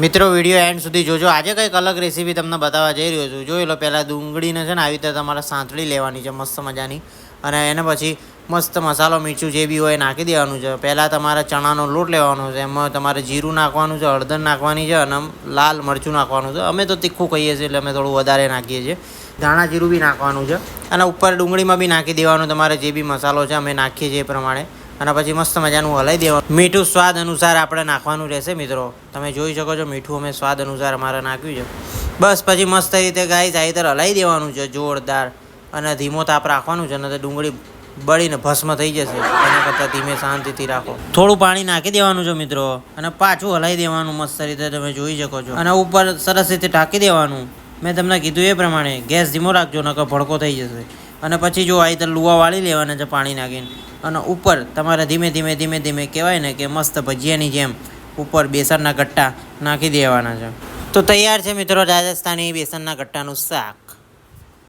મિત્રો video and સુધી જોજો. આજે કંઈક અલગ રેસીપી તમને બતાવવા જઈ રહ્યો છું. જોઈ લો, પહેલાં ડુંગળીને છે ને આવી રીતે તમારે સાંતળી લેવાની છે, મસ્ત મજાની. અને એને પછી મસ્ત મસાલો, મીઠું જે બી હોય નાખી દેવાનું છે. પહેલાં તમારે ચણાનો લોટ લેવાનો છે. એમાં તમારે જીરું નાખવાનું છે, હળદર નાખવાની છે અને લાલ મરચું નાખવાનું છે. અમે તો તીખું કહીએ છીએ, એટલે અમે થોડું વધારે નાખીએ છીએ. ધાણા જીરું બી નાખવાનું છે. અને ઉપર ડુંગળીમાં બી નાખી દેવાનું તમારે જે બી મસાલો છે, અમે નાખીએ છીએ એ પ્રમાણે. અને પછી મસ્ત મજાનું હલાવી દેવાનું. મીઠું સ્વાદ અનુસાર આપણે નાખવાનું રહેશે મિત્રો. તમે જોઈ શકો છો, મીઠું અમે સ્વાદ અનુસાર અમારે નાખ્યું છે. બસ પછી મસ્ત રીતે ગાય આ તો હલાવી દેવાનું છે, જોરદાર. અને ધીમો તાપ રાખવાનું છે નહીં ડુંગળી બળીને ભસ્મ થઈ જશે. એના કરતાં ધીમે શાંતિથી રાખો. થોડું પાણી નાખી દેવાનું છે મિત્રો. અને પાછું હલાવી દેવાનું મસ્ત રીતે તમે જોઈ શકો છો. અને ઉપર સરસ રીતે ઢાંકી દેવાનું. મેં તમને કીધું એ પ્રમાણે ગેસ ધીમો રાખજો, નકર ભડકો થઈ જશે. અને પછી જો આ રીતે લુવા વાળી લેવાના છે પાણી નાખીને અને ઉપર તમારે ધીમે ધીમે ધીમે ધીમે કહેવાય ને કે મસ્ત ભજીયાની જેમ ઉપર બેસનના ગટ્ટા નાખી દેવાના છે. તો તૈયાર છે મિત્રો રાજસ્થાની બેસનના ગટ્ટાનું શાક.